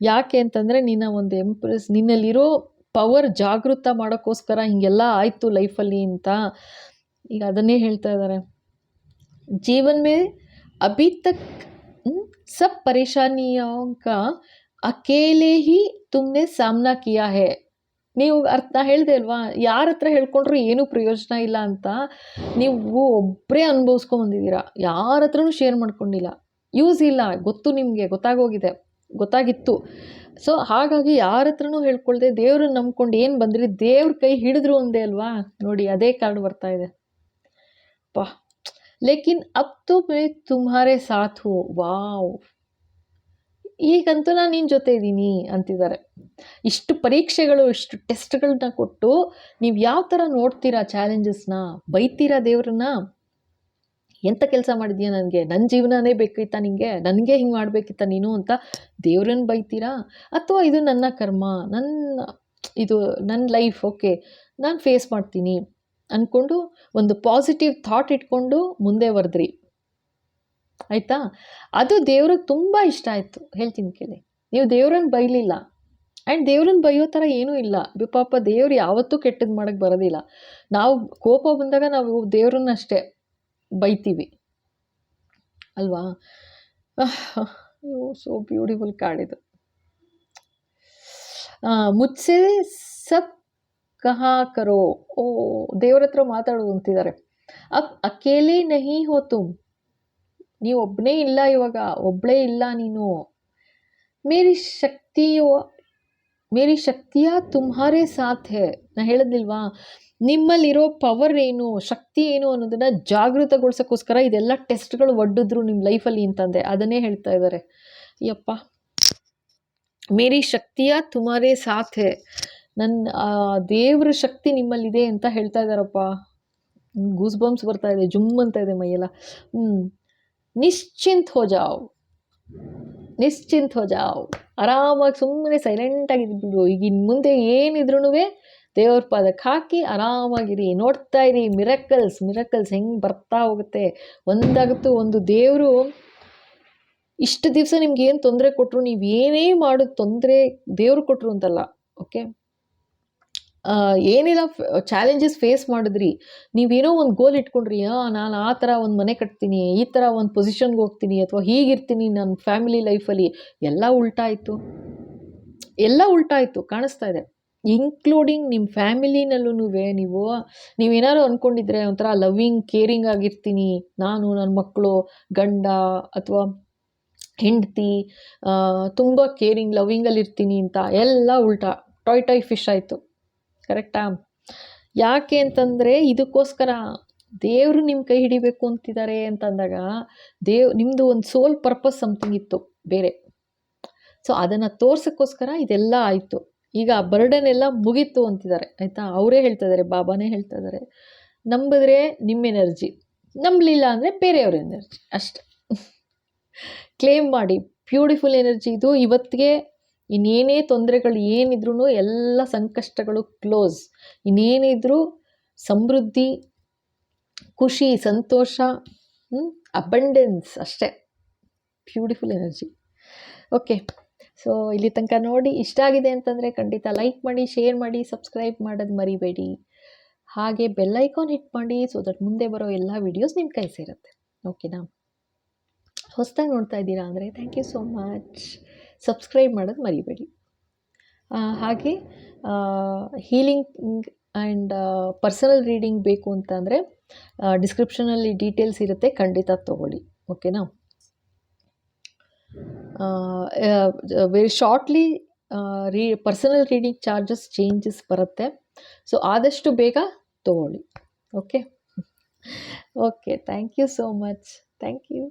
Speaker 1: ಯಾಕೆ ಅಂತಂದರೆ ನಿನ್ನ ಒಂದು ಎಂಪ್ರೆಸ್ ನಿನ್ನಲ್ಲಿರೋ ಪವರ್ ಜಾಗೃತ ಮಾಡೋಕ್ಕೋಸ್ಕರ ಹಿಂಗೆಲ್ಲ ಆಯಿತು ಲೈಫಲ್ಲಿ ಅಂತ ಈಗ ಅದನ್ನೇ ಹೇಳ್ತಾ ಇದ್ದಾರೆ. ಜೀವನ ಮೇ ಅಭಿ ತಕ್ ಸಬ್ ಪರೇಶಾನಿಯೋ ಅಕೇಲೆ ಹಿ ತುಮ್ನೆ ಸಾಮ್ನಾ ಕಿಯಾ ಹೇ. ನೀವು ಅರ್ಥ ಹೇಳಿದೆ ಅಲ್ವಾ, ಯಾರ ಹತ್ರ ಹೇಳ್ಕೊಂಡ್ರು ಏನೂ ಪ್ರಯೋಜನ ಇಲ್ಲ ಅಂತ ನೀವು ಒಬ್ಬರೇ ಅನುಭವಿಸ್ಕೊಂಬಂದಿದ್ದೀರಾ ಯಾರ ಹತ್ರನೂ ಶೇರ್ ಮಾಡ್ಕೊಂಡಿಲ್ಲ. ಯೂಸ್ ಇಲ್ಲ, ಗೊತ್ತು ನಿಮಗೆ, ಗೊತ್ತಾಗೋಗಿದೆ, ಗೊತ್ತಾಗಿತ್ತು. ಸೊ ಹಾಗಾಗಿ ಯಾರ ಹತ್ರನೂ ಹೇಳ್ಕೊಳ್ದೆ ದೇವ್ರನ್ನ ನಂಬ್ಕೊಂಡು ಏನು ಬಂದ್ರಿ ದೇವ್ರ ಕೈ ಹಿಡಿದ್ರು ಒಂದೇ ಅಲ್ವಾ? ನೋಡಿ, ಅದೇ ಕಾರ್ಡ್ ಬರ್ತಾ ಇದೆ. ಪಾ. ಲೇಕಿನ್ ಅಪ್ ತು ಮೇ ತುಮಾರೇ ಸಾಥ್ ಹೋ. ವಾವ್. ಈಗಂತೂ ನಾನು ನಿನ್ನ ಜೊತೆ ಇದ್ದೀನಿ ಅಂತಿದ್ದಾರೆ. ಇಷ್ಟು ಪರೀಕ್ಷೆಗಳು, ಇಷ್ಟು ಟೆಸ್ಟ್ಗಳನ್ನ ಕೊಟ್ಟು ನೀವು ಯಾವ ಥರ ನೋಡ್ತೀರಾ ಚಾಲೆಂಜಸ್ನ ಬೈತೀರಾ ದೇವ್ರನ್ನ? ಎಂಥ ಕೆಲಸ ಮಾಡಿದೀಯ ನನಗೆ? ನನ್ನ ಜೀವನನೇ ಬೇಕಿತ್ತ ನಿನಗೆ ನನಗೆ ಹಿಂಗೆ ಮಾಡಬೇಕಿತ್ತಾ ನೀನು ಅಂತ ದೇವ್ರನ್ನ ಬೈತೀರಾ? ಅಥವಾ ಇದು ನನ್ನ ಕರ್ಮ ನನ್ನ ಇದು ನನ್ನ ಲೈಫ್, ಓಕೆ. ನಾನು ಫೇಸ್ ಮಾಡ್ತೀನಿ ಅಂದ್ಕೊಂಡು ಒಂದು ಪಾಸಿಟಿವ್ ಥಾಟ್ ಇಟ್ಕೊಂಡು ಮುಂದೆ ಬರೆದ್ರಿ ಆಯಿತಾ? ಅದು ದೇವ್ರಿಗೆ ತುಂಬ ಇಷ್ಟ ಆಯಿತು. ಹೇಳ್ತೀನಿ ಕೇಳಿ. ನೀವು ದೇವ್ರನ್ನ ಬೈಲಿಲ್ಲ. ಆ್ಯಂಡ್ ದೇವ್ರನ್ನ ಬೈಯೋ ಥರ ಏನೂ ಇಲ್ಲ. ಪಾಪ ದೇವ್ರು ಯಾವತ್ತೂ ಕೆಟ್ಟದ್ದು ಮಾಡೋಕ್ಕೆ ಬರೋದಿಲ್ಲ. ನಾವು ಕೋಪ ಬಂದಾಗ ನಾವು ದೇವ್ರನ್ನ ಅಷ್ಟೇ ಬೈತೀವಿ. ಅಲ್ವಾ? ಸೋ ಬ್ಯೂಟಿಫುಲ್ ಆ, ಮುಚ್ಚೆ ಸಬ್ ಕಹಾ ಕರೋ. ಓ ದೇವ್ರ ಹತ್ರ ಮಾತಾಡೋದು ಅಂತಿದ್ದಾರೆ. ಅಕ್ ಅಕೇಲೆ ನಹಿ ತುಮ್. ನೀ ಒಬ್ಬನೇ ಇಲ್ಲ ಇವಾಗ ಒಬ್ಬಳೇ ಇಲ್ಲ ನೀನು. ಮೇರಿ ಶಕ್ತಿಯೋ ಮೇರಿ ಶಕ್ತಿಯ ತುಮ್ಹಾರೇ ಸಾಥ್ ಹೇ. ನಾ ಹೇಳಿದ್ಲಿಲ್ವಾ ನಿಮ್ಮಲ್ಲಿರೋ ಪವರ್ ಏನು, ಶಕ್ತಿ ಏನು ಅನ್ನೋದನ್ನು ಜಾಗೃತಗೊಳಿಸೋಕ್ಕೋಸ್ಕರ ಇದೆಲ್ಲ ಟೆಸ್ಟ್ಗಳು ಒಡ್ಡಿದ್ರು ನಿಮ್ಮ ಲೈಫಲ್ಲಿ ಅಂತಂದೆ. ಅದನ್ನೇ ಹೇಳ್ತಾ ಇದ್ದಾರೆ ಯಪ್ಪ. ಮೇರಿ ಶಕ್ತಿಯ ತುಮಾರೇ ಸಾಥ್ ಹೇ. ನನ್ನ ದೇವ್ರ ಶಕ್ತಿ ನಿಮ್ಮಲ್ಲಿದೆ ಅಂತ ಹೇಳ್ತಾ ಇದ್ದಾರಪ್ಪ ಗೂಸ್ ಬಂಪ್ಸ್ ಬರ್ತಾ ಇದೆ, ಜುಮ್ ಅಂತ ಇದೆ ಮೈಯೆಲ್ಲ. ಹ್ಞೂ ನಿಶ್ಚಿಂತ್ ಹೋಜಾವ್ ನಿಶ್ಚಿಂತ ನಿಶ್ಚಿಂತ್ ಹೋ ಜಾವ್. ಆರಾಮಾಗಿ ಸುಮ್ಮನೆ ಸೈಲೆಂಟಾಗಿ ಇದ್ಬಿಡು. ಈಗ ಇನ್ನು ಮುಂದೆ ಏನಿದ್ರೂ ದೇವ್ರ ಪಾದಕ್ಕೆ ಹಾಕಿ ಆರಾಮಾಗಿರಿ. ನೋಡ್ತಾ ಇರಿ ಮಿರಕಲ್ಸ್ ಮಿರಕಲ್ಸ್ ಹೆಂಗೆ ಬರ್ತಾ ಹೋಗುತ್ತೆ. ಒಂದಾಗುತ್ತೋ ಒಂದು ದೇವರು ಇಷ್ಟು ದಿವಸ ನಿಮ್ಗೆ ಏನು ತೊಂದರೆ ಕೊಟ್ಟರು ನೀವು ಏನೇ ಮಾಡೋದು ತೊಂದರೆ ದೇವ್ರು ಕೊಟ್ಟರು ಅಂತಲ್ಲ ಓಕೆ ಏನೆಲ್ಲ ಚಾಲೆಂಜಸ್ ಫೇಸ್ ಮಾಡಿದ್ರಿ. ನೀವೇನೋ ಒಂದು ಗೋಲ್ ಇಟ್ಕೊಂಡ್ರಿ ನಾನು ಆ ಥರ ಒಂದು ಮನೆ ಕಟ್ತೀನಿ, ಈ ಥರ ಒಂದು ಪೊಸಿಷನ್ಗೆ ಹೋಗ್ತೀನಿ, ಅಥವಾ ಹೀಗಿರ್ತೀನಿ ನನ್ನ ಫ್ಯಾಮಿಲಿ ಲೈಫಲ್ಲಿ ಎಲ್ಲ ಉಲ್ಟಾ ಆಯಿತು ಎಲ್ಲ ಉಲ್ಟಾ ಆಯಿತು ಕಾಣಿಸ್ತಾ ಇದೆ. ಇನ್ಕ್ಲೂಡಿಂಗ್ ನಿಮ್ಮ ಫ್ಯಾಮಿಲಿನಲ್ಲೂ ನೀವು ನೀವೇನಾದ್ರು ಅಂದ್ಕೊಂಡಿದ್ರೆ ಒಂಥರ ಲವ್ವಿಂಗ್ ಕೇರಿಂಗ್ ಆಗಿರ್ತೀನಿ, ನಾನು ನನ್ನ ಮಕ್ಕಳು ಗಂಡ, ಅಥವಾ ಹೆಂಡತಿ ತುಂಬ ಕೇರಿಂಗ್ ಲವ್ವಿಂಗಲ್ಲಿ ಇರ್ತೀನಿ ಅಂತ, ಎಲ್ಲ ಉಲ್ಟಾ, ಟಾಯ್ ಟಾಯ್ ಫಿಶ್ ಆಯಿತು. ಕರೆಕ್ಟಾ? ಯಾಕೆ ಅಂತಂದರೆ ಇದಕ್ಕೋಸ್ಕರ ದೇವರು ನಿಮ್ಮ ಕೈ ಹಿಡಿಬೇಕು ಅಂತಿದ್ದಾರೆ ಅಂತಂದಾಗ ದೇವ್ ನಿಮ್ಮದು ಒಂದು ಸೋಲ್ ಪರ್ಪಸ್ ಸಮಥಿಂಗ್ ಇತ್ತು, ಬೇರೆ. ಸೊ ಅದನ್ನು ತೋರ್ಸೋಕ್ಕೋಸ್ಕರ ಇದೆಲ್ಲ ಆಯಿತು. ಈಗ ಆ ಬರ್ಡನ್ ಎಲ್ಲ ಮುಗೀತು ಅಂತಿದ್ದಾರೆ ಆಯಿತಾ? ಅವರೇ ಹೇಳ್ತಾ ಇದ್ದಾರೆ ಬಾಬಾನೇ ಹೇಳ್ತಾ ಇದ್ದಾರೆ ನಂಬಿದ್ರೆ ನಿಮ್ಮ ಎನರ್ಜಿ ನಂಬಲಿಲ್ಲ ಅಂದರೆ ಬೇರೆಯವ್ರ ಎನರ್ಜಿ ಅಷ್ಟೆ. ಕ್ಲೇಮ್ ಮಾಡಿ ಬ್ಯೂಟಿಫುಲ್ ಎನರ್ಜಿ ಇದು ಇವತ್ತಿಗೆ ಇನ್ನೇನೇ ತೊಂದರೆಗಳು ಏನಿದ್ರೂ ಎಲ್ಲ ಸಂಕಷ್ಟಗಳು ಕ್ಲೋಸ್ ಇನ್ನೇನಿದ್ರು ಸಮೃದ್ಧಿ, ಖುಷಿ, ಸಂತೋಷ ಅಬಂಡೆನ್ಸ್ ಅಷ್ಟೇ. ಬ್ಯೂಟಿಫುಲ್ ಎನರ್ಜಿ ಓಕೆ ಸೊ ಇಲ್ಲಿ ತನಕ ನೋಡಿ ಇಷ್ಟ ಆಗಿದೆ ಅಂತಂದರೆ ಖಂಡಿತ ಲೈಕ್ ಮಾಡಿ ಶೇರ್ ಮಾಡಿ ಸಬ್ಸ್ಕ್ರೈಬ್ ಮಾಡೋದು ಮರಿಬೇಡಿ. ಹಾಗೆ ಬೆಲ್ ಐಕಾನ್ ಹಿಟ್ ಮಾಡಿ ಸೊ ದಟ್ ಮುಂದೆ ಬರೋ ಎಲ್ಲ ವಿಡಿಯೋಸ್ ನಿಮ್ಮ ಕೈ ಸೇರುತ್ತೆ. ಓಕೆನಾ ಹೊಸದಾಗಿ ನೋಡ್ತಾ ಇದ್ದೀರಾ ಅಂದರೆ thank you so much subscribe ಮಾಡೋದು ಮರಿಬೇಡಿ. ಹಾಗೆ ಹೀಲಿಂಗ್ ಆ್ಯಂಡ್ ಪರ್ಸನಲ್ ರೀಡಿಂಗ್ ಬೇಕು ಅಂತಂದರೆ ಡಿಸ್ಕ್ರಿಪ್ಷನಲ್ಲಿ ಡೀಟೇಲ್ಸ್ ಇರುತ್ತೆ, ಖಂಡಿತ ತೊಗೊಳ್ಳಿ. ಓಕೆನಾ? ವೆರಿ ಶಾರ್ಟ್ಲಿ ರೀ ಪರ್ಸನಲ್ ರೀಡಿಂಗ್ ಚಾರ್ಜಸ್ ಚೇಂಜಸ್ ಬರುತ್ತೆ. ಸೊ ಆದಷ್ಟು ಬೇಗ ತೊಗೊಳ್ಳಿ. Okay okay thank you so much thank you